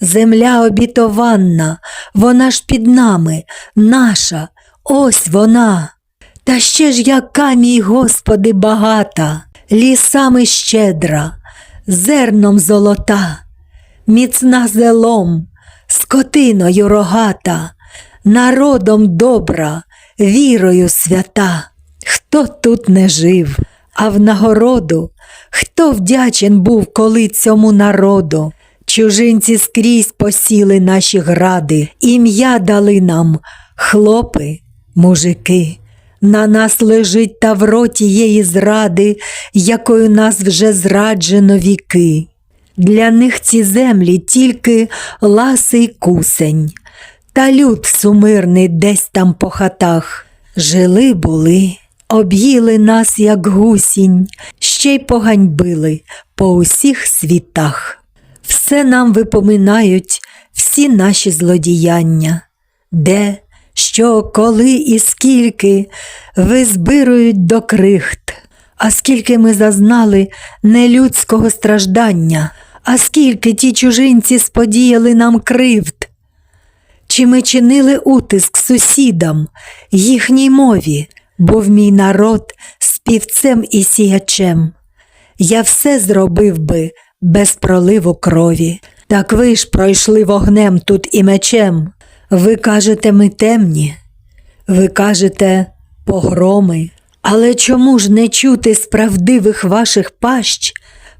Земля обітованна, вона ж під нами, наша, ось вона. Та ще ж яка, мій Господи, багата, лісами щедра, зерном золота, міцна зелом, скотиною рогата, народом добра, вірою свята. Хто тут не жив, а в нагороду, хто вдячен був коли цьому народу? Чужинці скрізь посіли наші гради, ім'я дали нам, хлопи, мужики. На нас лежить тавро тієї зради, якою нас вже зраджено віки. Для них ці землі тільки ласий кусень, та люд сумирний десь там по хатах. Жили були, об'їли нас, як гусінь, ще й поганьбили по усіх світах. Все нам випоминають всі наші злодіяння, де, що, коли і скільки визбирують до крихт, а скільки ми зазнали нелюдського страждання, а скільки ті чужинці сподіяли нам кривд. Чи ми чинили утиск сусідам, їхній мові, був мій народ співцем і сіячем. Я все зробив би без проливу крові. Так ви ж пройшли вогнем тут і мечем. Ви кажете, ми темні, ви кажете погроми. Але чому ж не чути з правдивих ваших пащ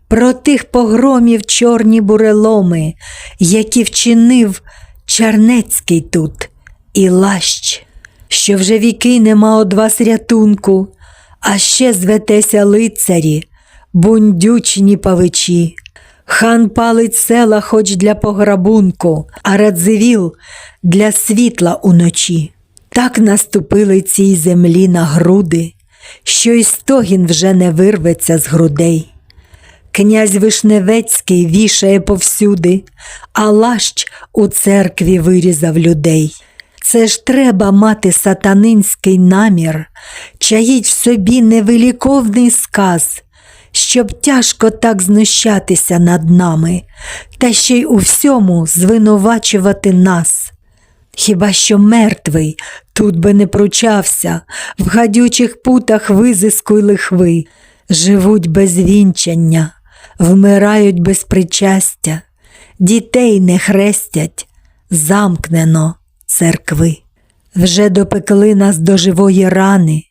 про тих погромів чорні буреломи, які вчинив Чарнецький тут і лащ, що вже віки нема од вас рятунку, а ще зветеся лицарі, бундючні павичі. Хан палить села хоч для пограбунку, а радзивіл для світла уночі. Так наступили цій землі на груди, що й стогін вже не вирветься з грудей. Князь Вишневецький вішає повсюди, а лащ у церкві вирізав людей. Це ж треба мати сатанинський намір, чаїть в собі невиліковний сказ, щоб тяжко так знущатися над нами, та ще й у всьому звинувачувати нас. Хіба що мертвий тут би не пручався, в гадючих путах визиску й лихви, живуть без вінчання, вмирають без причастя, дітей не хрестять, замкнено церкви. Вже допекли нас до живої рани,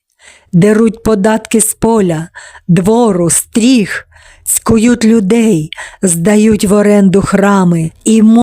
деруть податки з поля, двору, стріх, цькують людей, здають в оренду храми і